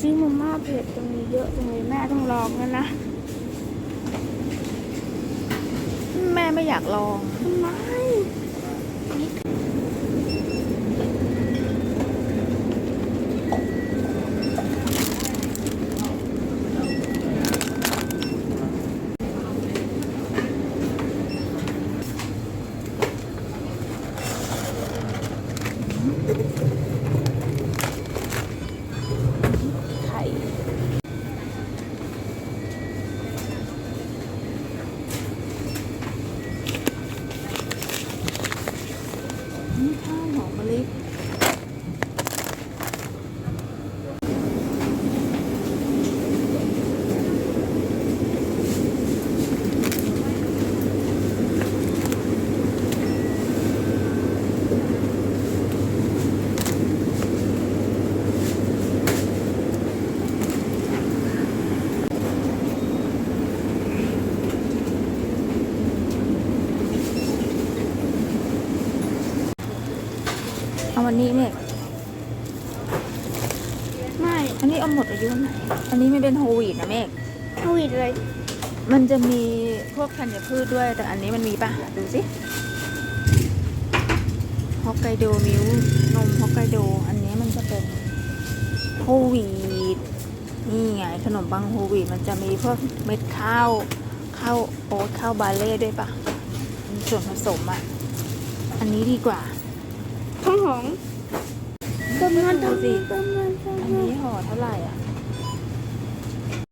ซื้อมาม่าเผ็ดตรงนี้เยอะตรงนี้แม่ต้องลองแล้วนะ แม่ไม่อยากลองทำไม หอมมะลิ เอาวันนี้เมกไม่อันนี้เอาหมดอายุวันไหนอันนี้ไม่เป็นโฮลวีดนะเมกทวีตเลย มันจะมีพวกธัญพืชด้วย แต่อันนี้มันมีปะดูสิฮอกไกโดมิลนมฮอกไกโด อันนี้มันจะเป็นโฮลวีดนี่ไงขนมปังโฮลวีดมันจะมีพวกเม็ดข้าวข้าวโอ๊ตข้าวบาเล่ด้วยปะมีส่วนผสมอะ อันนี้ดีกว่า ข้าวหอมต้มเงินดูต้มสิเงินต้มเงินต้มอันเงินนี้ห่อเท่าไหร่อะ